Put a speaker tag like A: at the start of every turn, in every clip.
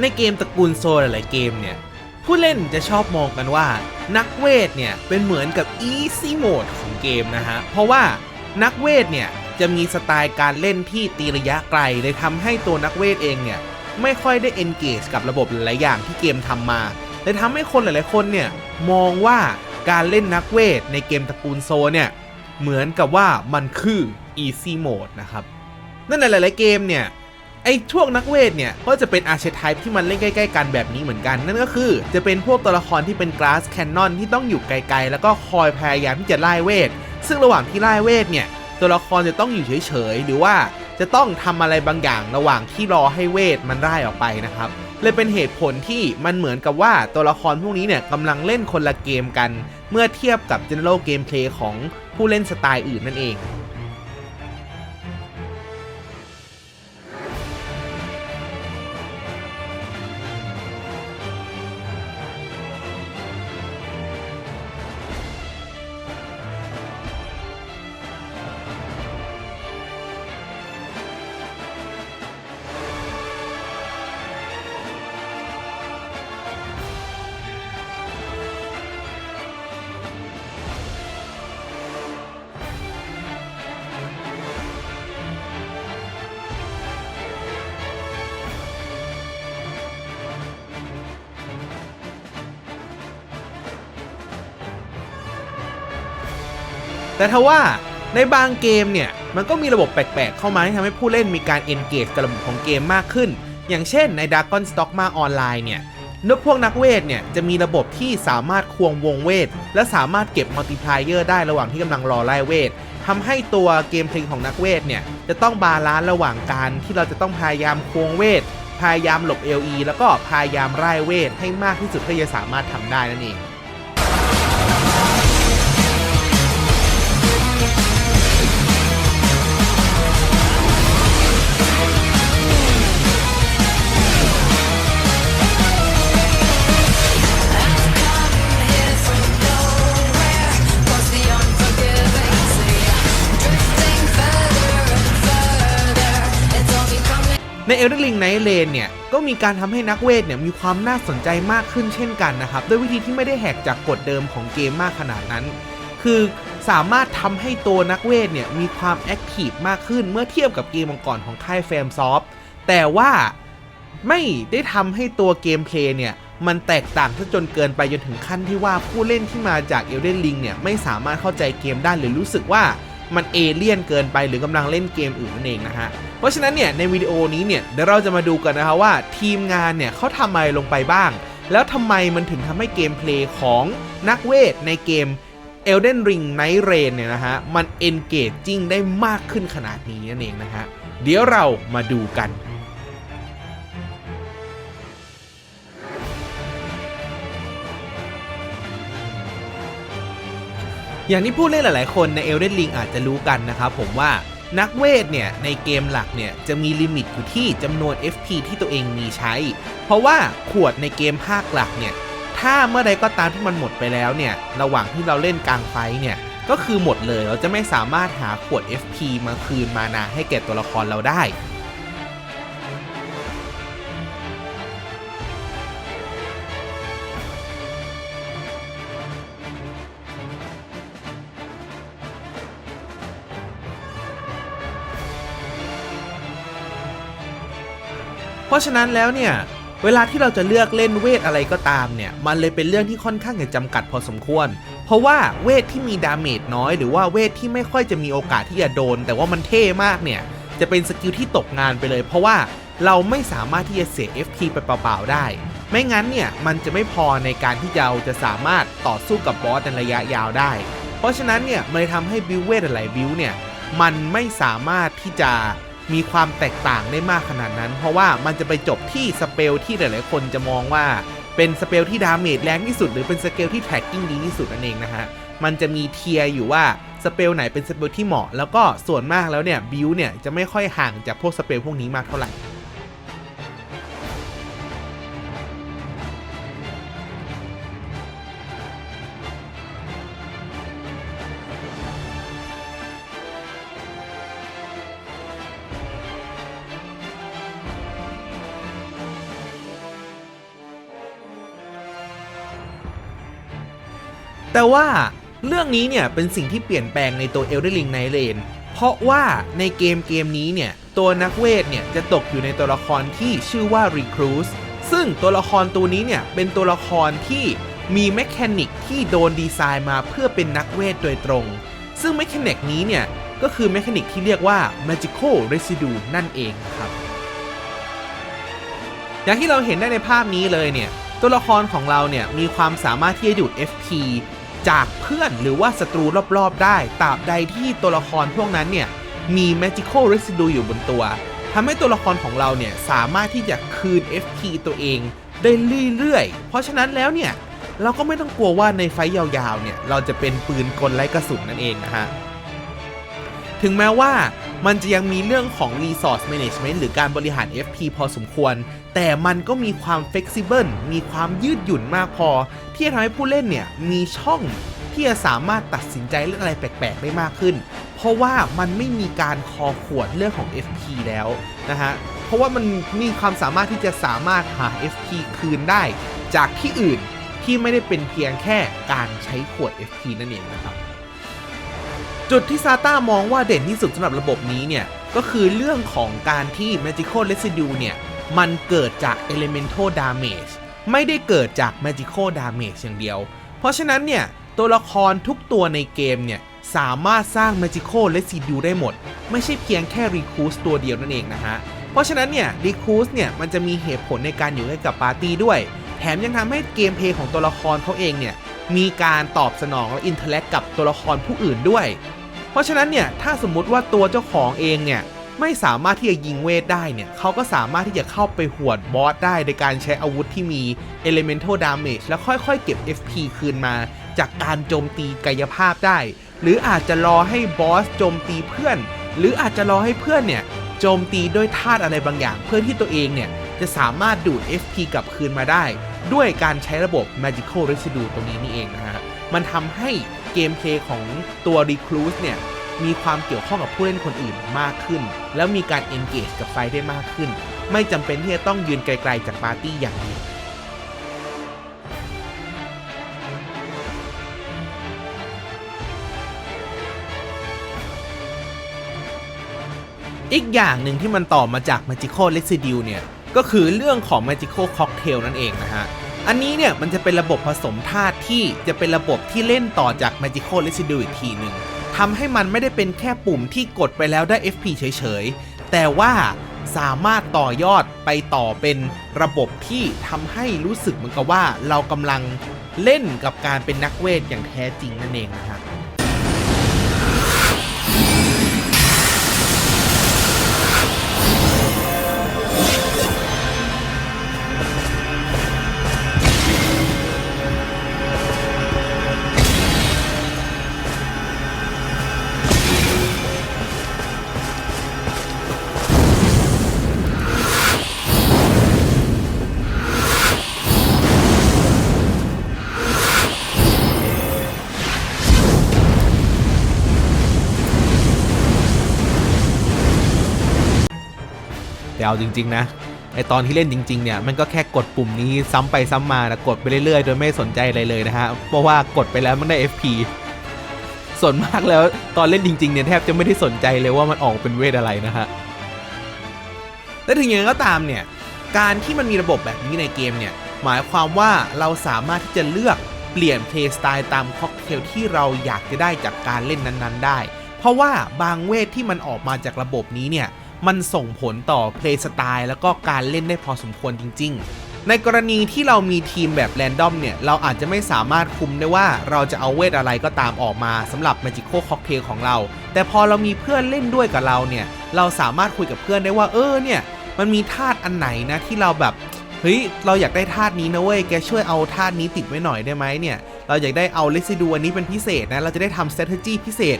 A: ในเกมตระกูลโซลหลาย ๆ เกมเนี่ย ผู้เล่นจะชอบมองกันว่า นักเวทเนี่ย เป็นเหมือนกับ Easy Mode ของเกมนะฮะ เพราะว่านักเวทเนี่ย จะมีสไตล์การเล่นที่ตีระยะไกลเลยทำให้ตัวนักเวทเองเนี่ย ไม่ค่อยได้ engage กับระบบหลายอย่างที่เกมทำมาเลยทำให้คนหลาย ๆ คนเนี่ยมองว่าการเล่นนักเวทในเกมตระกูลโซเนี่ยเหมือนกับว่ามันคือ Easy Mode นะครับนั่นในหลาย ๆ เกมเนี่ย ไอ้ช่วงนักเวทเนี่ย ก็จะเป็นอาร์เชไทป์ที่มันเล่นใกล้ๆกันแบบนี้เหมือนกัน นั่นก็คือจะเป็นพวกตัวละครที่เป็นกราสแคนนอนที่ต้องอยู่ไกลๆ แล้วก็คอยพยายามที่จะไล่เวท ซึ่งระหว่างที่ไล่เวทเนี่ยตัวละครจะต้องอยู่เฉยๆ หรือว่าจะต้องทำอะไรบางอย่างระหว่างที่รอให้เวทมันไล่ออกไปนะครับเลยเป็นเหตุผลที่มันเหมือนกับว่าตัวละครพวกนี้เนี่ยกำลังเล่นคนละเกมกัน เมื่อเทียบกับ general gameplay ของผู้เล่นสไตล์อื่นนั่นเอง แต่ทว่าในบางเกมเนี่ยมันก็มีระบบแปลกๆ เข้ามาที่ทำให้ผู้เล่นมีการ engage กับระบบของเกมมากขึ้น อย่างเช่นใน Dragon Stock มาออนไลน์เนี่ยนกพวกนักเวทเนี่ยจะมีระบบที่สามารถควงวงเวท และสามารถเก็บมัลติพลายเออร์ได้ระหว่างที่กำลังรอไล่เวททำให้ตัวเกมเพลงของนักเวทเนี่ยจะต้องบาลานซ์ระหว่างการที่เราจะต้องพยายามควงเวท พยายามหลบ LE แล้วก็พยายามไล่เวทให้มากที่สุดเท่าที่จะสามารถทำได้นั่นเอง ใน Elden Ring Night Lane เนี่ยก็มีการทำให้นักเวทเนี่ยมีความน่าสนใจมากขึ้นเช่นกันนะครับ ด้วยวิธีที่ไม่ได้แหกจากกฎเดิมของเกมมากขนาดนั้น คือสามารถทำให้ตัวนักเวทเนี่ยมีความแอคทีฟมากขึ้นเมื่อเทียบกับเกมก่อนๆของค่ายแฟมซอฟแต่ว่าไม่ได้ทำให้ตัวเกมเพลย์เนี่ยมันแตกต่างซะจนเกินไปจนถึงขั้นที่ว่าผู้เล่นที่มาจาก Elden Ring เนี่ยไม่สามารถเข้าใจเกมได้หรือรู้สึกว่า มันเอเลี่ยนเกินไปหรือกำลังเล่นเกมอื่นนั่นเองนะฮะ เพราะฉะนั้นเนี่ยในวิดีโอนี้เนี่ยเดี๋ยวเราจะมาดูกันนะครับว่าทีมงานเนี่ยเขาทำอะไรลงไปบ้าง แล้วทำไมมันถึงทำให้เกมเพลย์ของนักเวทในเกม Elden Ring Night Rain เนี่ยนะฮะมัน engaging ได้มากขึ้นขนาดนี้นั่นเองนะฮะเดี๋ยวเรามาดูกัน อย่างที่ผู้เล่นหลายๆ คนใน Elden Ring อาจจะรู้กันนะครับผมว่านักเวทเนี่ยในเกมหลักเนี่ยจะมีลิมิตอยู่ที่จำนวน FP ที่ตัวเองมีใช้ เพราะว่าขวดในเกมภาคหลักเนี่ยถ้าเมื่อใดก็ตามที่มันหมดไปแล้วเนี่ยระหว่างที่เราเล่นกลางไฟเนี่ยก็คือหมดเลยเราจะไม่สามารถหาขวด FP มาคืนมานาให้แก่ตัวละครเราได้ ราะฉะนั้นแล้วเนี่ยเวลาที่เราจะเลือกเล่นเวทอะไรก็ตามเนี่ยมันเลยเป็นเรื่องที่ค่อนข้างจะจำกัดพอสมควร เพราะว่าเวทที่มีดาเมจน้อย หรือว่าเวทที่ไม่ค่อยจะมีโอกาสที่จะโดน แต่ว่ามันเท่มากเนี่ยจะเป็นสกิลที่ตกงานไปเลย เพราะว่าเราไม่สามารถที่จะเสีย FP ไปเปล่าๆได้ ไม่งั้นเนี่ยมันจะไม่พอในการที่เราจะสามารถต่อสู้กับบอสในระยะยาวได้ เพราะฉะนั้นเนี่ยมันเลยทำให้บิวเวทหลายบิวเนี่ยมันไม่สามารถที่จะ มีความแตกต่างได้มากขนาดนั้น เพราะว่ามันจะไปจบที่สเปลที่หลาย ๆ คนจะมองว่าเป็นสเปลที่ดาเมจแรงที่สุด หรือเป็นสเกลที่แท็กกิ้งดีที่สุดนั่นเองนะฮะ มันจะมีเทียร์อยู่ว่าสเปลไหนเป็นสเปลที่เหมาะ แล้วก็ส่วนมากแล้วเนี่ยบิวเนี่ยจะไม่ค่อยห่างจากพวกสเปลพวกนี้มากเท่าไหร่ แต่ว่าเรื่องนี้เนี่ยเป็นสิ่งที่เปลี่ยนแปลงในตัว Elden Ring Night Rain เพราะว่าในเกมเกมนี้เนี่ยตัวนักเวทเนี่ยจะตกอยู่ในตัวละครที่ชื่อว่า Recluse ซึ่งตัวละครตัวนี้เนี่ยเป็นตัวละครที่มีแมคานิกที่โดนดีไซน์มาเพื่อเป็นนักเวทโดยตรง ซึ่งแมคานิกนี้เนี่ยก็คือแมคานิกที่เรียกว่า Magical Residue นั่นเองครับ อย่างที่เราเห็นได้ในภาพนี้เลยเนี่ยตัวละครของเราเนี่ยมีความสามารถที่จะดูด FP จากเพื่อนหรือว่าศัตรูรอบๆได้ตราบใดที่ตัวละครพวกนั้นเนี่ยมี Magical Residue อยู่บนตัวทำให้ตัวละครของเราเนี่ยสามารถที่จะคืน FP ตัวเองได้เรื่อยๆ เพราะฉะนั้นแล้วเนี่ย เราก็ไม่ต้องกลัวว่าในไฟยาวๆ เนี่ย เราจะเป็นปืนกลไร้กระสุนนั่นเองนะฮะ ถึงแม้ว่ามันจะยังมีเรื่องของ Resource Management หรือการบริหาร FP พอสมควร แต่มันก็มีความ Flexible มีความยืดหยุ่นมากพอ ที่จะทำให้ผู้เล่นเนี่ยมีช่องที่จะสามารถตัดสินใจเรื่องอะไรแปลกๆ ได้มากขึ้น เพราะว่ามันไม่มีการคอขวดเรื่องของ FP แล้วนะฮะ เพราะว่ามันมีความสามารถที่จะสามารถหา FP คืนได้ จากที่อื่นที่ไม่ได้เป็นเพียงแค่การใช้ขวด FP นั่นเองนะครับ จุดที่ซาต้ามองว่าเด่นที่สุดสำหรับระบบนี้เนี่ย ก็คือเรื่องของการที่ Magical Residue เนี่ย มันเกิดจาก Elemental Damage ไม่ได้เกิดจาก Magical Damage อย่างเดียว เพราะฉะนั้นเนี่ย ตัวละครทุกตัวในเกมเนี่ย สามารถสร้าง Magical Residue ได้หมด ไม่ใช่เพียงแค่ Recruit ตัวเดียวนั่นเองนะฮะ เพราะฉะนั้นเนี่ย Recruit เนี่ย มันจะมีเหตุผลในการอยู่ให้กับปาร์ตี้ด้วย แถมยังทำให้เกมเพลย์ของตัวละครเขาเองเนี่ย มีการตอบสนองและอินเทอร์แลกกับตัวละครผู้อื่นด้วย เพราะฉะนั้นเนี่ยถ้าสมมุติว่าตัวเจ้าของเองเนี่ยไม่สามารถที่จะยิงเวทได้เนี่ยเขาก็สามารถที่จะเข้าไปหวดบอสได้โดยการใช้อาวุธที่มี Elemental Damage แล้วค่อยๆ เก็บ FP คืนมา จากการโจมตีกายภาพได้ หรืออาจจะรอให้บอสโจมตีเพื่อน หรืออาจจะรอให้เพื่อนเนี่ยโจมตีด้วยธาตุอะไรบางอย่าง เพื่อที่ตัวเองเนี่ย จะสามารถดูด FP กลับคืนมาได้ ด้วยการใช้ระบบ Magical Residue ตรงนี้นี่เองนะฮะ มันทำให้เกมเพลย์ของตัว Recluse เนี่ย มีความเกี่ยวข้องกับผู้เล่นคนอื่นมากขึ้น แล้วมีการ engage กับไฟได้มากขึ้น ไม่จำเป็นที่จะต้องยืนไกลๆจากปาร์ตี้อย่างเดียวอีกอย่างหนึ่งที่มันต่อมาจาก Magical Residue เนี่ย ก็คือเรื่องของ Magical Cocktail นั่นเองนะฮะ อันนี้เนี่ยมันจะเป็นระบบผสมธาตุที่จะเป็นระบบที่เล่นต่อจาก Magical Residue อีกทีหนึ่งทำให้มันไม่ได้เป็นแค่ปุ่มที่กดไปแล้วได้ FP เฉยๆ แต่ว่าสามารถต่อยอดไปต่อเป็นระบบที่ทำให้รู้สึกเหมือนกับว่าเรากำลังเล่นกับการเป็นนักเวทอย่างแท้จริงนั่นเองนะฮะ เอาจริง ๆ นะไอตอนที่เล่นจริง ๆ เนี่ย มันก็แค่กดปุ่มนี้ซ้ำไปซ้ำมานะกดไปเรื่อยๆ โดยไม่สนใจอะไรเลยนะฮะ เพราะว่ากดไปแล้วมันได้ FP ส่วนมากแล้วตอนเล่นจริง ๆ เนี่ยแทบจะไม่ได้สนใจเลยว่ามันออกเป็นเวทอะไรนะฮะ และถึงอย่างนั้นก็ตามเนี่ย การที่มันมีระบบแบบนี้ในเกมเนี่ย หมายความว่าเราสามารถที่จะเลือกเปลี่ยนเพลย์สไตล์ตามค็อกเทลที่เราอยากจะได้จากการเล่นนั้น ๆ ได้ เพราะว่าบางเวทที่มันออกมาจากระบบนี้เนี่ย มันส่งผลต่อเพลย์สไตล์แล้วก็การเล่นได้พอสมควรจริง ๆ ในกรณีที่เรามีทีมแบบแรนดอมเนี่ย เราอาจจะไม่สามารถคุมได้ว่าเราจะเอาเวทอะไรก็ตามออกมาสำหรับ Magical Cocktail ของเรา แต่พอเรามีเพื่อนเล่นด้วยกับเราเนี่ย เราสามารถคุยกับเพื่อนได้ว่าเออเนี่ย มันมีธาตุอันไหนนะที่เราแบบเฮ้ยเราอยากได้ธาตุนี้นะเว้ยแกช่วยเอาธาตุนี้ติดไว้หน่อยได้ไหมเนี่ยเราอยากได้เอาเลซิดูอันนี้เป็นพิเศษนะเราจะได้ทำ strategy พิเศษ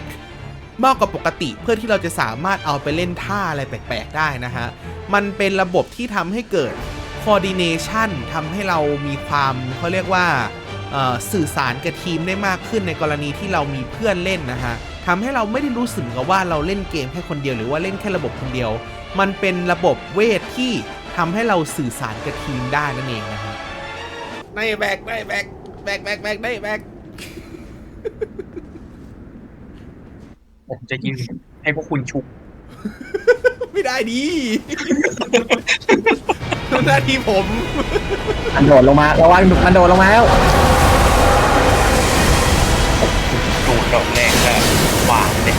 A: มากกว่าปกติเพื่อที่เราจะสามารถเอาไปเล่นท่าอะไรแปลกๆ ได้นะฮะ มันเป็นระบบที่ทำให้เกิด coordination ทำให้เรามีความเขาเรียกว่าสื่อสารกับทีมได้มากขึ้นในกรณีที่เรามีเพื่อนเล่นนะฮะทำให้เราไม่ได้รู้สึกกับว่าเราเล่นเกมแค่คนเดียวหรือว่าเล่นแค่ระบบคนเดียว มันเป็นระบบเวทที่ทำให้เราสื่อสารกับทีมได้นั่นเองนะฮะในแบกในแบกแบกแบกแบกในแบก
B: ผมจะยืนให้พวกคุณชุบ
A: ไม่ได้ดีหน้าที่ผม
C: มันโดดลงมาระวังมันโดดลงมาแล้ว
B: โดดดอกแรกก็หวานเลย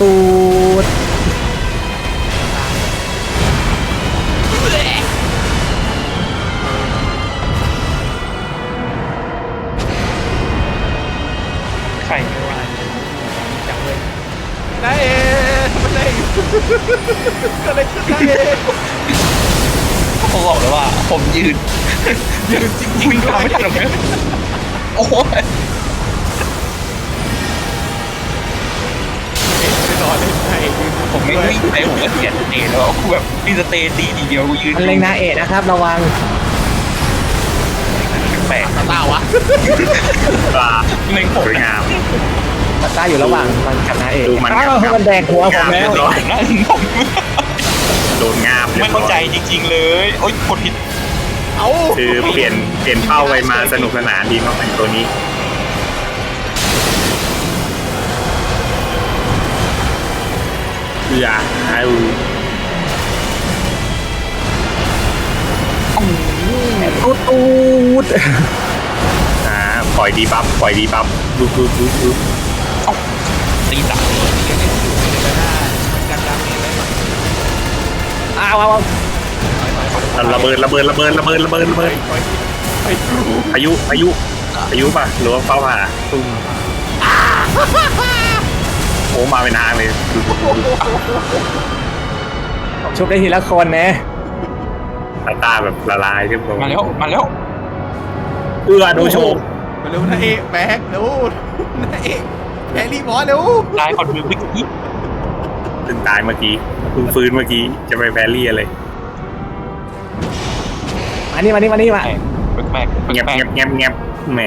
C: ตูด
B: ได้
A: ก็เลยขึ้นได้เอง
B: เขาบอกเลยว่า ผมยืน
A: ยืนจริง
B: วิ่ง
A: ๆด้
B: ตาม
A: วย
B: ไม่ทันหรอกเนี่ยโอ้โห
A: ไม่นอนเลยใช่ยืน
B: ผมไม่วิ่งไปผมก็เสียสเตย์แล้วกูแบบมีสเตย์ตีทีเดียวกูยืน
C: มันเล็งนาเอะนะครับ ระวัง
B: แปลก
A: ตาตาวะ
D: ปลา
B: ๆเล็งผม
D: สวยงาม
C: มันต้าอยู่ระหว่างมันกับนาเอะ
D: ดูมัน
C: อ้าว
D: ครับ
C: มันแดกหัวผมแล้ว
D: เรียบร้อย
B: นั่นผม
D: โดนงาบรีย
B: ไม่
D: บร้
B: เข้า
D: อย
B: ใจจริง ๆ เลยโอ๊ยกดผิด
A: เอา
D: คือเปลี่ยนเปลี่ยนเป้าไปมาสนุกสนานดีมากตัวนี้เอือไอ้อู
C: ตูดตูด
D: อ่าปล่อยดีบัฟปล่อยดีบัฟดูดูดูดู
A: อ้า
C: วอ้าวอ้าว
D: ระเบิดระเบิดระเบิดระเบิดระเบิดระเบิด
A: ไปดู
D: พายุพายุพายุป่ะหรือว่าเป้าผ่าตุ้มโอ้มาเป็นทางเลยดูดูดูดู
C: ชุบได้ทีละคนนะ
D: ตาตาแบบละลายเรียบร้อย
B: มาแล้วมาแล้ว
D: เอื้อโดนโชก
A: มาเร็วนะเอะแบกเร็วนะเอะแบกรีบอสเร็ว
B: ลายคอนมือพิกกี้
D: เพิ่งตายเมื่อกี้เพิ่งฟื้นเมื่อกี้จะไปแพรรี่อะไร
C: มานี่มานี่มานี่มา
B: แปลกแปลก
D: เงียบ
B: แปล
D: เงีย
B: ก
D: บเงียบเงียบแหม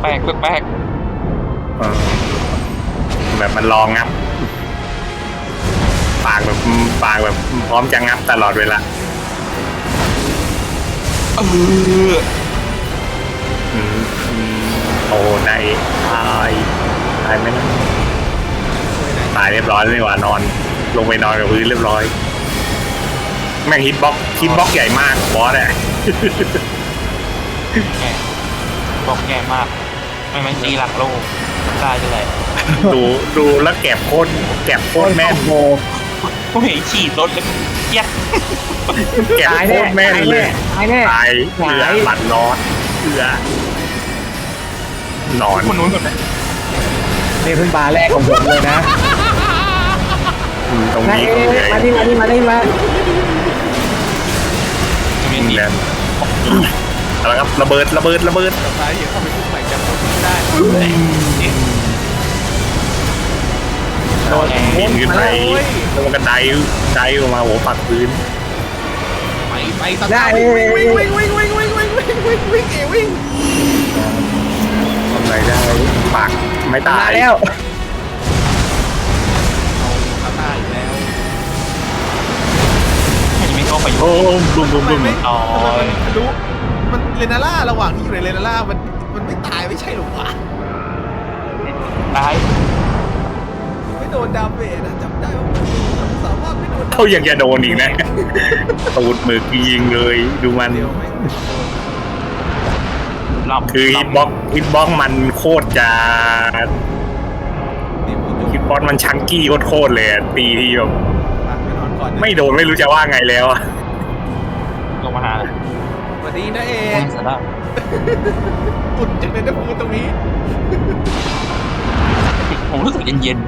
B: แปลกแปลก
D: เออแบบมันลองงับปากแบบปากแบบพร้อมจะงับตลอดเวลา
B: เออ
D: อืมอืมโอ้นายตายตายไหมนะ ตายเรียบร้อยเลยว่านอน ลงไปนอนกับพื้นเรียบร้อย แม่งฮิตบ็อกฮิตบ็อกใหญ่มากบอสอะ
B: แก่บอกแก่มาก ไม่ไม่ตีหลักโลกตายจะไหน
D: ดูดูแล้วแก็บโคตรแก็บโคตรแม่น
C: โอ้
B: ผมเห็นขี่รถแล้วเจี๊ยก
D: แก็บ
C: ตาย
D: โค
C: แน่
D: ตรแม่น
C: ตาย
D: เล
C: แน่
D: ย
C: ตายแน่
D: ตายเอือ
C: ตาย
D: บัดนอนเอือหนอน
B: คนนู้นคนนั้น
C: นี่เพิ่งบาร์แรกของผมเลยนะ
D: อืม ตรง
C: นา
D: นี้
C: เอะ
D: ก็เลย
C: มานี่มานี่มานี่มา
B: จะเป็นดี
D: แล้วเอาละครับระเบิดระเบิดระเบิด
A: ตายเดี๋ยวเข้าไปคุกใหม่จำคนไม่ได้
B: โดนแอ
D: ยิงขึ้นไปแล้วมันก็ไดฟ์ไดฟ์ออกมาหัวปักพื้น
A: ไปไปสตาร์วิ่งวิ่งวิ่งวิ่งวิ่งวิ่งวิ่งวิ่งวิ่งวิ่งเอวิ่ง
D: ทำไรได้ปากไม่ตามา
C: ยแล้ว
B: ไม่เข้าไป
D: โอ้บุ้มบุ้มบุ้ม
B: อ๋อ
A: รู้มันเลนาล่าระหว่างที่อยู่ในเลนาล่ามันมันไม่ตายไม่ใช่หรอวะ
B: ตาย
A: ไม่โดนดาเมจนะจำได้ว่ามันสามารถไม่โดน
D: เขายังจะโดนอีกนะตูดหมึกยิงเลยดูมัน
A: เดียวไม่
B: หลับ
D: คือฮิตบ็อกฮิตบ็อกมันโคตรจะ
A: เดี๋ยวผม
D: ฮิตบ็อกมันชังกี้โคตรเลยอะตีที่แบบ
A: ไปนอน ก่อนนะ
D: ไม่โดนไม่รู้จะว่าไงแล้วอะ
B: ลงมาหา
A: สวัสดีนะเอ
B: แม่สาระ
A: อุ่นจังเลยนะพูดตรงนี้
B: ผมรู้สึกเย็น
D: เย็น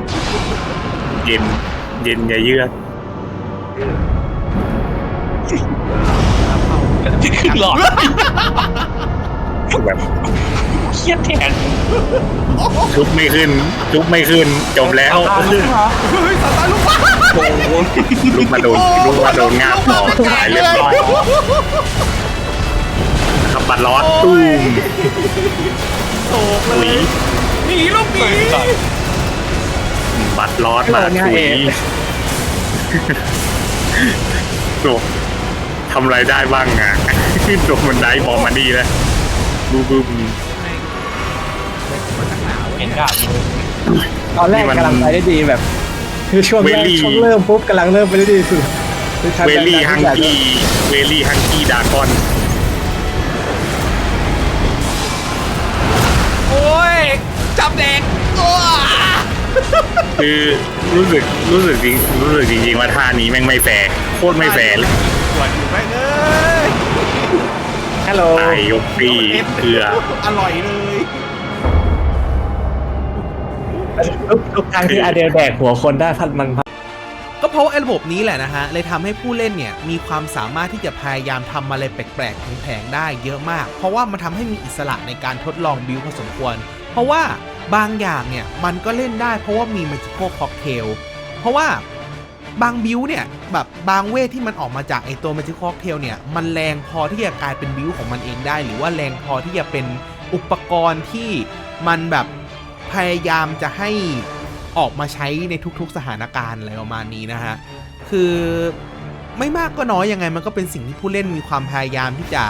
D: เย็นอย่าเยือก
B: ๆที่ขึ้นหลอด
D: แบบ
B: เครียดแทน
D: ชุบไม่ขึ้น ชุบไม่ขึ้น จบแล้ว
B: ตามมา
A: เฮ้ยสตาร์ลูกบ้า
B: โอ้โห
D: ลูกมาโดนลูกมาโดนงาบต่อตายเรียบร้อยขับบัตรลอดตุ้ม
A: โศกเล
D: ถุย
A: ยหนีลูกหนี
B: เปิดก่อน
D: บัตรลอดมาถุยโดทำอะไรได้บ้างอะโดนมันได้บอมมาดีแล้วบูบูม
B: เห็นดาบยิง
C: ตอนแรก
D: นี่มัน
C: กำลังไปได้ดีแบบ คือช่วงแรก
D: เวลี่
C: ช่วงเริ่มปุ๊บกำลังเริ่มไปได้ดีสุดคือทำ
D: เวลี่
C: ได้
D: ฮัง
C: ทุกอย่าง
D: กี้เวลี่ฮังกี้ดากอน
A: โอ้ยจับเด็กโอ้ย
D: คือรู้สึกรู้สึกจริงรู้สึกจริงๆว่าท่านี้แม่งไม่แฟร์โคตรไม่แฟร์เลย
A: ปวดอยู่แม่งเอ้ย
C: ฮัลโหล
D: ตายยกปีเกลือ
A: อร่อยเลย
C: ทุกทุกครั้งที่อาเดลแดกหัวคนได้พัดมัน
A: ก็เพราะว่าไอ้ระบบนี้แหละนะฮะเลยทำให้ผู้เล่นเนี่ย มีความสามารถที่จะพยายามทำอะไรแปลกๆแผงๆได้เยอะมาก เพราะว่ามันทำให้มีอิสระในการทดลองบิวพอสมควร เพราะว่าบางอย่างเนี่ยมันก็เล่นได้เพราะว่ามี Magical Cocktail เพราะว่าบางบิวเนี่ยแบบบางเวทที่มันออกมาจากไอตัว Magical Cocktail เนี่ยมันแรงพอที่จะกลายเป็นบิวของมันเองได้ หรือว่าแรงพอที่จะเป็นอุปกรณ์ที่มันแบบ พยายามจะให้ออกมาใช้ในทุกๆสถานการณ์อะไรประมาณนี้นะฮะ คือไม่มากก็น้อยยังไงมันก็เป็นสิ่งที่ผู้เล่นมีความพยายามที่จะ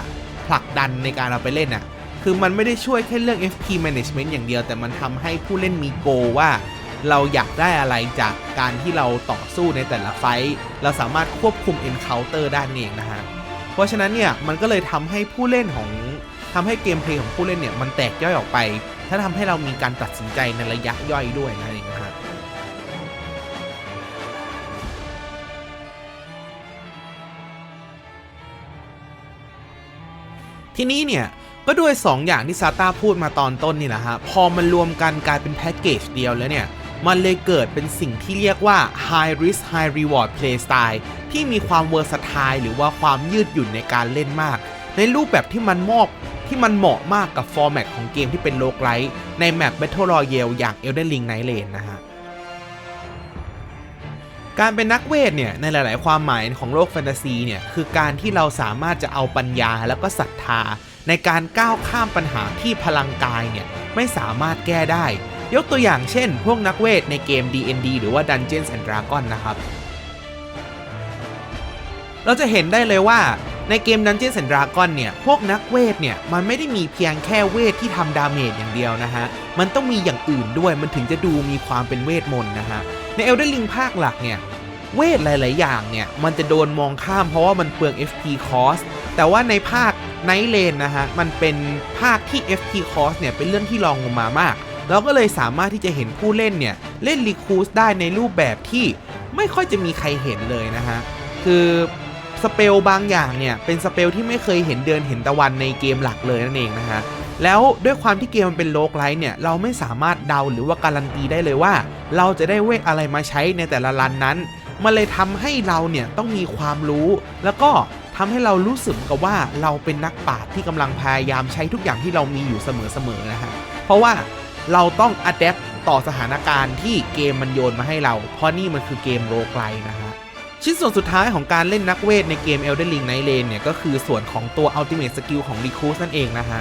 A: ผลักดันในการเอาไปเล่นน่ะ คือมันไม่ได้ช่วยแค่เรื่อง FP management อย่างเดียว แต่มันทำให้ผู้เล่นมีโกว่า เราอยากได้อะไรจากการที่เราต่อสู้ในแต่ละไฟท์เราสามารถควบคุม encounter ได้นั่นเองนะฮะ เพราะฉะนั้นเนี่ยมันก็เลยทำให้ผู้เล่นของทำให้เกมเพลย์ของผู้เล่นเนี่ยมันแตกย่อยออกไป ถ้าทำให้เรามีการตัดสินใจในระยะย่อยด้วยนั่นเองนะฮะทีนี้เนี่ยก็ด้วย 2 อย่างที่ซาต้าพูดมาตอนต้นนี่แหละฮะ พอมันรวมกันกลายเป็นแพ็กเกจเดียวแล้วเนี่ย มันเลยเกิดเป็นสิ่งที่เรียกว่า High Risk High Reward Play Style ที่มีความเวอร์สไทล์หรือว่าความยืดหยุ่นในการเล่นมาก ในรูปแบบที่มันมอบที่มันเหมาะมากกับฟอร์แมตของเกมที่เป็นโลกไลท์ในแมป Battle Royale อย่าง Elden Ring Night Lane นะฮะ การเป็นนักเวทเนี่ย ในหลาย ๆ ความหมายของโลกแฟนตาซีเนี่ย คือการที่เราสามารถจะเอาปัญญาแล้วก็ศรัทธา ในการก้าวข้ามปัญหาที่พลังกายเนี่ย ไม่สามารถแก้ได้ ยกตัวอย่างเช่น พวกนักเวทในเกม D&D หรือว่า Dungeons and Dragons นะครับ เราจะเห็นได้เลยว่า ในเกม Dungeons and Dragons เนี่ย พวกนักเวทเนี่ย มันไม่ได้มีเพียงแค่เวทที่ทำดาเมจอย่างเดียวนะฮะ มันต้องมีอย่างอื่นด้วย มันถึงจะดูมีความเป็นเวทมนต์นะฮะ ใน Elden Ring ภาคหลักเนี่ย เวทหลาย ๆ อย่างเนี่ย มันจะโดนมองข้ามเพราะว่ามันเปลือง FP cost แต่ว่าในภาค Night Lane นะฮะ มันเป็นภาคที่ FP cost เนี่ย เป็นเรื่องที่รองลงมามาก เราก็เลยสามารถที่จะเห็นผู้เล่นเนี่ย เล่นรีคูสได้ในรูปแบบที่ไม่ค่อยจะมีใครเห็นเลยนะฮะ คือ สเปลบางอย่างเนี่ยเป็นสเปลที่ไม่เคยเห็นเดือนเห็นตะวันในเกมหลักเลยนั่นเองนะฮะแล้วด้วยความที่เกมมันเป็นโลกไลท์เนี่ยเราไม่สามารถเดาหรือว่าการันตีได้เลยว่า เราจะได้เวทอะไรมาใช้ในแต่ละรันนั้น มันเลยทำให้เราเนี่ยต้องมีความรู้ แล้วก็ทำให้เรารู้สึกกับว่าเราเป็นนักปราชญ์ที่กำลังพยายามใช้ทุกอย่างที่เรามีอยู่เสมอๆนะฮะเพราะว่าเราต้องอัดแอปต่อสถานการณ์ที่เกมมันโยนมาให้เรา เพราะนี่มันคือเกมโรไกลนะฮะ ชิ้นส่วนสุดท้ายของการเล่นนักเวทในเกม Elden Ring Night Lane เนี่ยก็คือส่วนของตัว Ultimate Skill ของ Recruit นั่นเองนะฮะ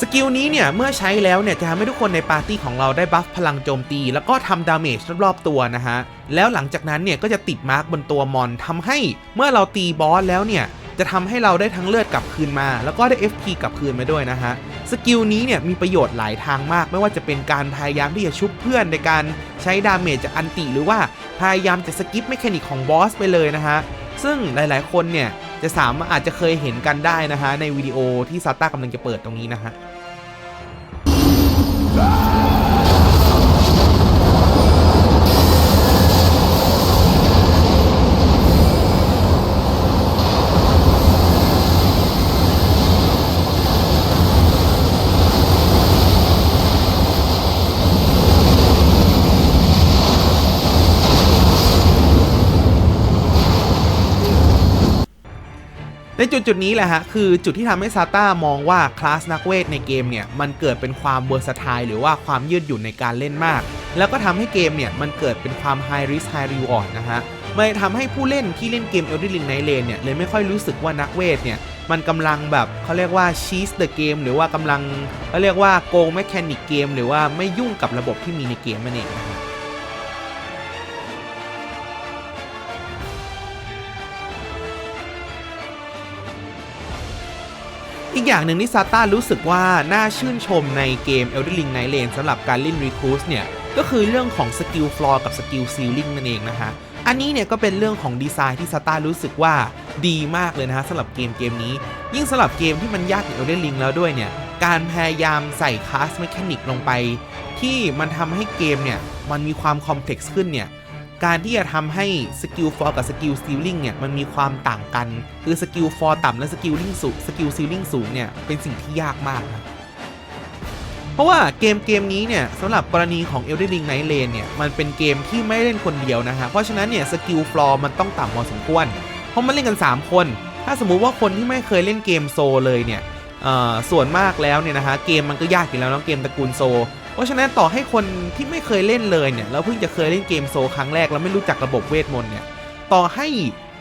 A: สกิลนี้เนี่ยเมื่อใช้แล้วเนี่ยจะทำให้ทุกคนในปาร์ตี้ของเราได้บัฟพลังโจมตี แล้วก็ทำดาเมจรอบๆตัวนะฮะ แล้วหลังจากนั้นเนี่ยก็จะติดมาร์กบนตัวมอนทำให้เมื่อเราตีบอสแล้วเนี่ยจะทำให้เราได้ทั้งเลือดกลับคืนมา แล้วก็ได้ FP กลับคืนมาด้วยนะฮะ สกิลนี้เนี่ยมีประโยชน์หลายทางมาก ไม่ว่าจะเป็นการพยายามที่จะชุบเพื่อนในการใช้ดาเมจจากอันติ หรือว่าพยายามจะสกิปไมคานิกของบอสไปเลยนะฮะซึ่งหลายๆ คนเนี่ยจะสามารถอาจจะเคยเห็นกันได้นะฮะในวิดีโอที่ซาต้ากำลังจะเปิดตรงนี้นะฮะ ใน จุดจุดนี้แหละฮะ คือจุดที่ทำให้ซาต้ามองว่าคลาสนักเวทในเกมเนี่ย มันเกิดเป็นความเวอร์สไทล์หรือว่าความยืดหยุ่นในการเล่นมาก แล้วก็ทำให้เกมเนี่ย มันเกิดเป็นความ High Risk High Reward นะฮะมันทำให้ผู้เล่นที่เล่นเกม Elden Ring Night Lane เนี่ยเลยไม่ค่อยรู้สึกว่านักเวทเนี่ย มันกำลังแบบเขาเรียกว่า cheat the game หรือว่ากำลังเขาเรียกว่าโกงแมคานิกเกมหรือว่าไม่ยุ่งกับระบบที่มีในเกมนั่นเอง อีกอย่างหนึ่งที่ซาต้ารู้สึกว่าน่าชื่นชมในเกม Elden Ring Night Lane สำหรับการเล่น Recruit เนี่ย ก็คือเรื่องของสกิลฟลอร์กับสกิลซีลิงนั่นเองนะฮะ อันนี้เนี่ยก็เป็นเรื่องของดีไซน์ที่ซาต้ารู้สึกว่าดีมากเลยนะฮะสำหรับเกมเกมนี้ ยิ่งสำหรับเกมที่มันยากอย่าง Elden Ring แล้วด้วยเนี่ย การพยายามใส่คลาส m ม c h a นิกลงไป ที่มันทำให้เกมเนี่ยมันมีความคอมเพล็กซ์ขึ้นเนี่ย การที่จะทำให้สกิลฟอร์กับสกิลซีลิงเนี่ยมันมีความต่างกัน คือสกิลฟอร์ต่ำและสกิลลิงสูงสกิลซีลิงสูงเนี่ยเป็นสิ่งที่ยากมากนะเพราะว่าเกมเกมนี้เนี่ยสำหรับกรณีของ Elden Ring Night Lane เนี่ยมันเป็นเกมที่ไม่เล่นคนเดียวนะฮะเพราะฉะนั้นเนี่ยสกิลฟลอร์มันต้องต่ำพอสมควร เพราะมันเล่นกัน 3 คน ถ้าสมมุติว่าคนที่ไม่เคยเล่นเกมโซเลยเนี่ยเออส่วนมากแล้วเนี่ยนะฮะเกมมันก็ยากอยู่แล้วเนาะเกมตระกูลโซ เพราะฉะนั้นต่อให้คนที่ไม่เคยเล่นเลยเนี่ยแล้วเพิ่งจะเคยเล่นเกมโซครั้งแรกแล้วไม่รู้จักระบบเวทมนต์เนี่ยต่อให้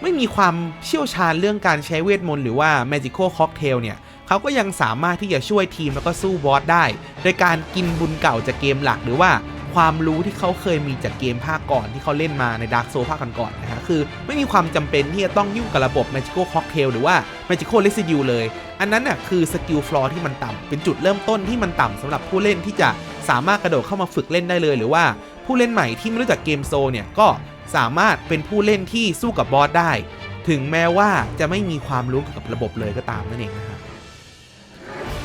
A: ไม่มีความเชี่ยวชาญเรื่องการใช้เวทมนต์หรือว่า Magical Cocktail เนี่ยเขาก็ยังสามารถที่จะช่วยทีมแล้วก็สู้บอสได้ โดยการกินบุญเก่าจากเกมหลักหรือว่าความรู้ที่เขาเคยมีจากเกมภาคก่อนที่เขาเล่นมาใน Dark Souls ภาคก่อนๆนะฮะคือไม่มีความจำเป็นที่จะต้องยุ่งกับระบบ Magical Cocktail หรือว่า Magical Residue เลย อันนั้นน่ะคือสกิลฟลอร์ที่มันต่ำเป็นจุดเริ่มต้นที่มันต่ำสำหรับผู้เล่นที่จะ สามารถกระโดดเข้ามาฝึกเล่นได้เลย หรือว่าผู้เล่นใหม่ที่ไม่รู้จักเกมโซเนี่ยก็สามารถเป็นผู้เล่นที่สู้กับบอสได้ ถึงแม้ว่าจะไม่มีความรู้เกี่ยวกับระบบเลยก็ตามนั่นเองนะครับ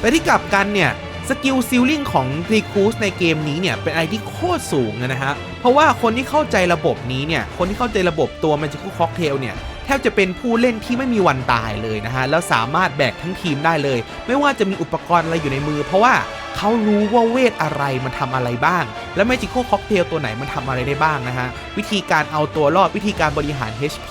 A: แต่ที่กลับกันเนี่ยสกิลซิลลิงของรีคูสในเกมนี้เนี่ยเป็นอะไรที่โคตรสูงนะฮะ เพราะว่าคนที่เข้าใจระบบนี้เนี่ย คนที่เข้าใจระบบตัว Magical Cocktail เนี่ย แทบจะเป็นผู้เล่นที่ไม่มีวันตายเลยนะฮะ แล้วสามารถแบกทั้งทีมได้เลย ไม่ว่าจะมีอุปกรณ์อะไรอยู่ในมือ เพราะว่า เขารู้ว่าเวทอะไรมันทำอะไรบ้าง และ Magical Cocktail ตัวไหนมันทำอะไรได้บ้างนะฮะ วิธีการเอาตัวรอดวิธีการบริหาร HP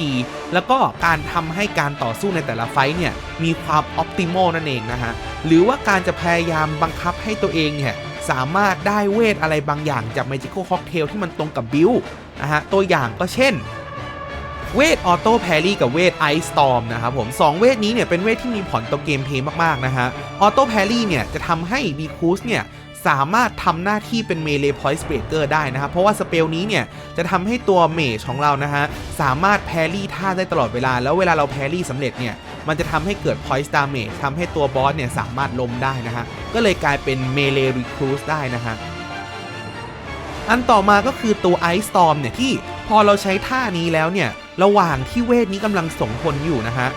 A: แล้วก็การทำให้การต่อสู้ในแต่ละไฟท์เนี่ย มีความ Optimal นั่นเองนะฮะ หรือว่าการจะพยายามบังคับให้ตัวเองเนี่ย สามารถได้เวทอะไรบางอย่างจาก Magical Cocktail ที่มันตรงกับบิลนะฮะ ตัวอย่างก็เช่น เวทออโต้แพรี่กับเวทไอสตอมนะครับผมสองเวทนี้เนี่ยเป็นเวทที่มีผลต่อเกมเพลย์มาก ๆ นะฮะออโต้แพรี่เนี่ยจะทำให้ดีคูสเนี่ยสามารถทำหน้าที่เป็นเมเลพอยต์เบรกเกอร์ได้นะครับ เพราะว่าสเปลนี้เนี่ย จะทำให้ตัวเมจของเรานะฮะ สามารถแพรี่ท่าได้ตลอดเวลา แล้วเวลาเราแพรี่สำเร็จเนี่ย มันจะทำให้เกิด point damage ทำให้ตัวบอสเนี่ย สามารถล้มได้นะฮะ ก็เลยกลายเป็นเมเลรีครูสได้นะฮะ อันต่อมาก็คือตัว Ice Storm เนี่ยที่พอเราใช้ท่านี้แล้วเนี่ย ระหว่างที่เวทนี้กำลังส่งผลอยู่นะฮะ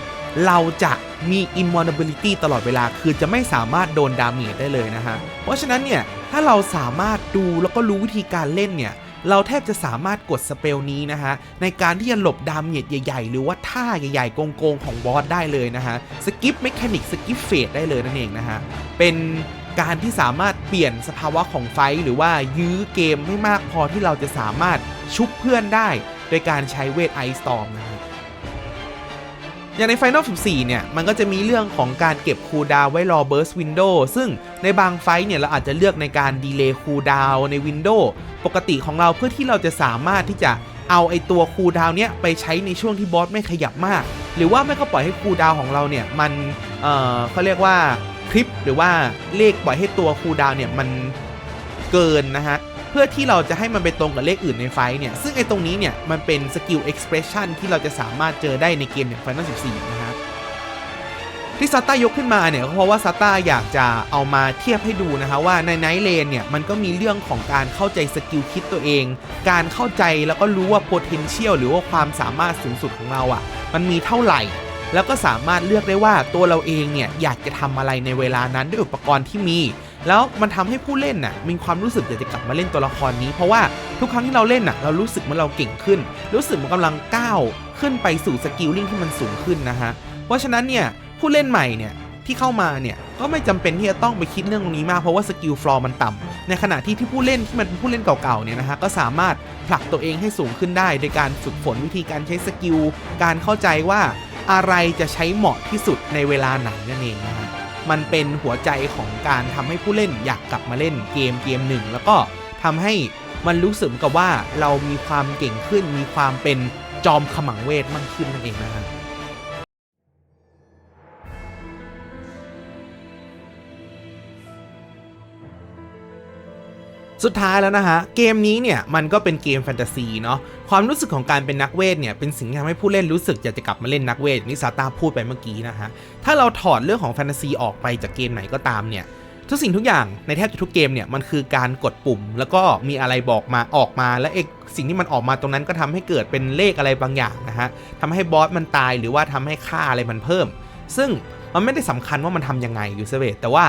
A: เราจะมี invulnerability ตลอดเวลา คือจะไม่สามารถโดนดาเมจได้เลยนะฮะ เพราะฉะนั้นเนี่ย ถ้าเราสามารถดูแล้วก็รู้วิธีการเล่นเนี่ย เราแทบจะสามารถกดสเปลนี้นะฮะ ในการที่จะหลบดาเมจใหญ่ๆ หรือว่าท่าใหญ่ๆ โกงๆ ของบอสได้เลยนะฮะ สกิปเมคานิกสกิปเฟดได้เลยนั่นเองนะฮะ เป็นการที่สามารถเปลี่ยนสภาวะของไฟหรือว่ายื้อเกมให้มากพอที่เราจะสามารถชุบเพื่อนได้ โดยการใช้เวทไอสตอมนะฮะอย่างใน Final 14 เนี่ย มันก็จะมีเรื่องของการเก็บคูลดาวไว้รอ Burst Window ซึ่งในบางไฟท์เนี่ย เราอาจจะเลือกในการดีเลย์คูลดาวใน์ใน Window ปกติของเราเพื่อที่เราจะสามารถที่จะเอาไอตัวคูลดาวเนี้ยไปใช้ในช่วงที่บอสไม่ขยับมาก หรือว่าไม่ก็ปล่อยให้คูลดาวของเราเนี่ย มัน เอ่อเขาเรียกว่าคลิปหรือว่าเลขปล่อยให้ตัวคูลดาวเนี่ยมันเกินนะฮะ เพื่อที่เราจะให้มันไปตรงกับเลขอื่นในไฟท์เนี่ย ซึ่งไอ้ตรงนี้เนี่ย มันเป็นสกิล expression ที่เราจะสามารถเจอได้ในเกมอย่าง Final 14นะฮะที่ซัตตายกขึ้นมาเนี่ยก็เพราะว่าซัตตาอยากจะเอามาเทียบให้ดูนะคะว่าในไนท์เลนเนี่ย มันก็มีเรื่องของการเข้าใจสกิลคิดตัวเอง การเข้าใจแล้วก็รู้ว่า potential หรือว่าความสามารถสูงสุดของเราอะ่ะ มันมีเท่าไหร่ แล้วก็สามารถเลือกได้ว่าตัวเราเองเนี่ย อยากจะทำอะไรในเวลานั้นด้วยอุปกรณ์ที่มี แล้วมันทำให้ผู้เล่นน่ะมีความรู้สึกอยากจะกลับมาเล่นตัวละครนี้ เพราะว่าทุกครั้งที่เราเล่นน่ะเรารู้สึกเหมือเราเก่งขึ้น รู้สึกเหมันกำลังก้าวขึ้นไปสู่สกิลลิ่งที่มันสูงขึ้นนะฮะเพราะฉะนั้นเนี่ยผู้เล่นใหม่เนี่ยที่เข้ามาเนี่ยก็ไม่จำเป็นที่จะต้องไปคิดเรื่องตรงนี้มากเพราะว่าสกิลฟลอร์มันต่ำในขณะที่ที่ผู้เล่นที่มันเป็นผู้เล่นเก่าๆเนี่ยนะฮะก็สามารถผลักตัวเองให้สูงขึ้นได้ โดยการฝึกฝนวิธีการใช้สกิลการเข้าใจว่าอะไรจะใช้เหมาะที่สุดในเวลาไหนนั่นเองนะฮะ มันเป็นหัวใจของการทำให้ผู้เล่นอยากกลับมาเล่นเกมเกมหนึ่ง แล้วก็ทำให้มันรู้สึกกับว่าเรามีความเก่งขึ้น มีความเป็นจอมขมังเวทมากขึ้นนั่นเองนะฮะ สุดท้ายแล้วนะฮะ เกมนี้เนี่ยมันก็เป็นเกมแฟนตาซีเนาะความรู้สึกของการเป็นนักเวทเนี่ยเป็นสิ่งที่ทำให้ผู้เล่นรู้สึกอยากจะกลับมาเล่นนักเวทอย่างที่ซาตาพูดไปเมื่อกี้นะฮะ ถ้าเราถอดเรื่องของแฟนตาซีออกไปจากเกมไหนก็ตามเนี่ยทุกสิ่งทุกอย่างในแทบจะทุกเกมเนี่ยมันคือการกดปุ่ม แล้วก็มีอะไรบอกมาออกมาและเอกสิ่งที่มันออกมาตรงนั้นก็ทำให้เกิดเป็นเลขอะไรบางอย่างนะฮะทำให้บอสมันตายหรือว่าทำให้ค่าอะไรมันเพิ่ม ซึ่งมันไม่ได้สำคัญว่ามันทำยังไงยูเซเวตแต่ว่า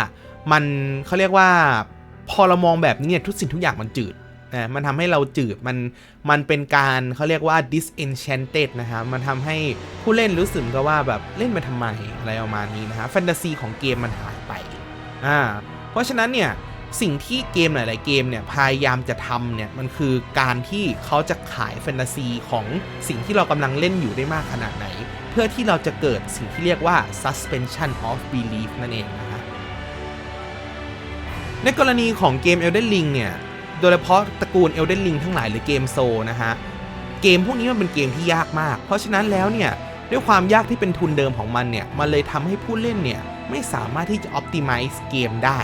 A: มันเขาเรียกว่า พอเรามองแบบนี้เนี่ยทุกสิ่งทุกอย่างมันจืดนะมันทำให้เราจืดมันมันเป็นการเขาเรียกว่า disenchanted นะฮะมันทำให้ผู้เล่นรู้สึกก็ว่าแบบเล่นไปทำไมอะไรประมาณนี้นะฮะแฟนตาซีของเกมมันหายไปอ่าเพราะฉะนั้นเนี่ยสิ่งที่เกมหลาย ๆ เกมเนี่ยพยายามจะทำเนี่ยมันคือการที่เขาจะขายแฟนตาซีของสิ่งที่เรากำลังเล่นอยู่ได้มากขนาดไหน เพื่อที่เราจะเกิดสิ่งที่เรียกว่า suspension of belief นั่นเองนะฮะ ในกรณีของเกม Elden Ring เนี่ย โดยเฉพาะตระกูล Elden Ring ทั้งหลายหรือเกมโซนะฮะ เกมพวกนี้มันเป็นเกมที่ยากมาก เพราะฉะนั้นแล้วเนี่ย ด้วยความยากที่เป็นทุนเดิมของมันเนี่ย มันเลยทำให้ผู้เล่นเนี่ย ไม่สามารถที่จะ optimize เกมได้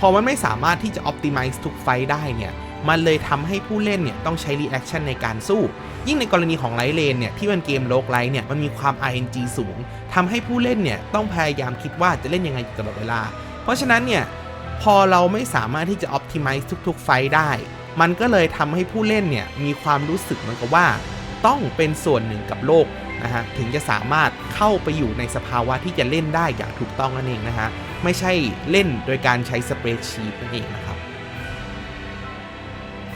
A: พอมันไม่สามารถที่จะ optimize ทุกไฟได้เนี่ย มันเลยทำให้ผู้เล่นเนี่ยต้องใช้ reaction ในการสู้ ยิ่งในกรณีของไลท์เลนเนี่ยที่มันเกมโลกไลท์เนี่ยมันมีความ RNG สูงทำให้ผู้เล่นเนี่ยต้องพยายามคิดว่าจะเล่นยังไงตลอดเวลา เพราะฉะนั้นเนี่ย พอเราไม่สามารถที่จะ optimize ทุกๆ ไฟได้ มันก็เลยทำให้ผู้เล่นเนี่ยมีความรู้สึกเหมือนกับว่า ต้องเป็นส่วนหนึ่งกับโลกนะฮะถึงจะสามารถเข้าไปอยู่ในสภาวะที่จะเล่นได้อย่างถูกต้องนั่นเองนะฮะไม่ใช่เล่นโดยการใช้สเปรดชีตนั่นเองนะครับ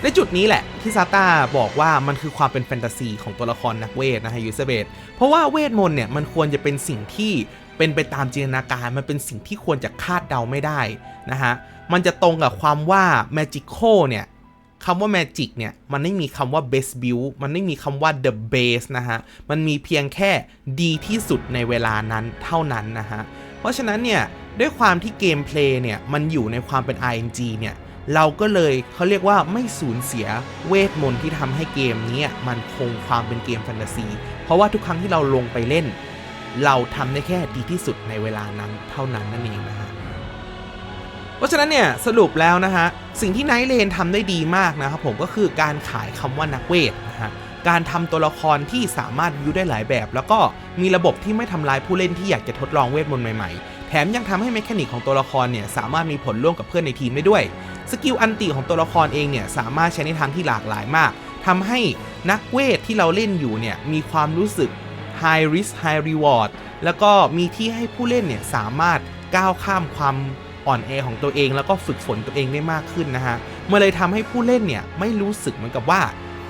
A: ในจุดนี้แหละที่ซาต้าบอกว่ามันคือความเป็นแฟนตาซีของตัวละครนักเวทนะฮะยูเซเบตเพราะว่าเวทมนต์เนี่ยมันควรจะเป็นสิ่งที่ เป็นไปตามจินตนาการมันเป็นสิ่งที่ควรจะคาดเดาไม่ได้นะฮะ มันจะตรงกับความว่า magical เนี่ยคำว่า magic เนี่ย มันไม่มีคำว่า best build มันไม่มีคำว่า the base นะฮะ มันมีเพียงแค่ดีที่สุดในเวลานั้นเท่านั้นนะฮะ เพราะฉะนั้นเนี่ย ด้วยความที่เกมเพลย์เนี่ย มันอยู่ในความเป็น RNG เนี่ย เราก็เลยเขาเรียกว่าไม่สูญเสียเวทมนต์ที่ทำให้เกมนี้มันคงความเป็นเกมแฟนตาซี เพราะว่าทุกครั้งที่เราลงไปเล่น เราทำได้แค่ดีที่สุดในเวลานั้นเท่านั้นนั่นเองนะฮะเพราะฉะนั้นเนี่ยสรุปแล้วนะฮะสิ่งที่ไนท์เลนทำได้ดีมากนะครับผมก็คือการขายคำว่านักเวทนะฮะการทำตัวละครที่สามารถวิวได้หลายแบบ แล้วก็มีระบบที่ไม่ทำลายผู้เล่นที่อยากจะทดลองเวทมนต์ใหม่ๆ แถมยังทำให้เมคานิกของตัวละครเนี่ยสามารถมีผลร่วมกับเพื่อนในทีมได้ด้วย สกิลอันติของตัวละครเองเนี่ยสามารถใช้ในทางที่หลากหลายมากทำให้นักเวทที่เราเล่นอยู่เนี่ยมีความรู้สึก high risk high reward แล้วก็มีที่ให้ผู้เล่นเนี่ยสามารถก้าวข้ามความอ่อนแอของตัวเอง แล้วก็ฝึกฝนตัวเองได้มากขึ้นนะฮะมันเลยทำให้ผู้เล่นเนี่ยไม่รู้สึกเหมือนกับว่า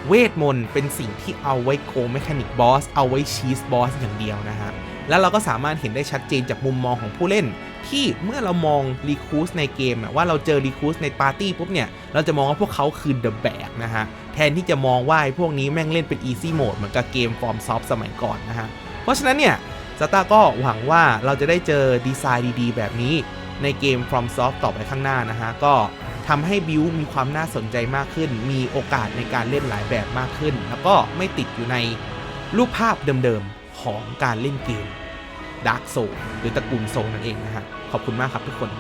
A: เวทมนต์เป็นสิ่งที่เอาไว้โกเมคานิกบอสเอาไว้ชีสบอสอย่างเดียวนะฮะ แล้วเราก็สามารถเห็นได้ชัดเจนจากมุมมองของผู้เล่น ที่เมื่อเรามองรีคูสในเกมว่าเราเจอรีคูสในปาร์ตี้ปุ๊บเนี่ยเราจะมองว่าพวกเขาคือเดอะแบกนะฮะแทนที่จะมองว่าไอ้พวกนี้แม่งเล่นเป็นอีซี่โหมดเหมือนกับเกมฟอร์มซอฟสมัยก่อนนะฮะเพราะฉะนั้นเนี่ยสตาก็หวังว่าเราจะได้เจอดีไซน์ดีๆ แบบนี้ในเกม From Soft ต่อไปข้างหน้านะฮะ ก็ทำให้บิวมีความน่าสนใจมากขึ้น มีโอกาสในการเล่นหลายแบบมากขึ้น แล้วก็ไม่ติดอยู่ในรูปภาพเดิมๆ ของการเล่นเกมดาร์กโซหรือตระกูลโซนั่นเองนะฮะขอบคุณมากครับทุกคน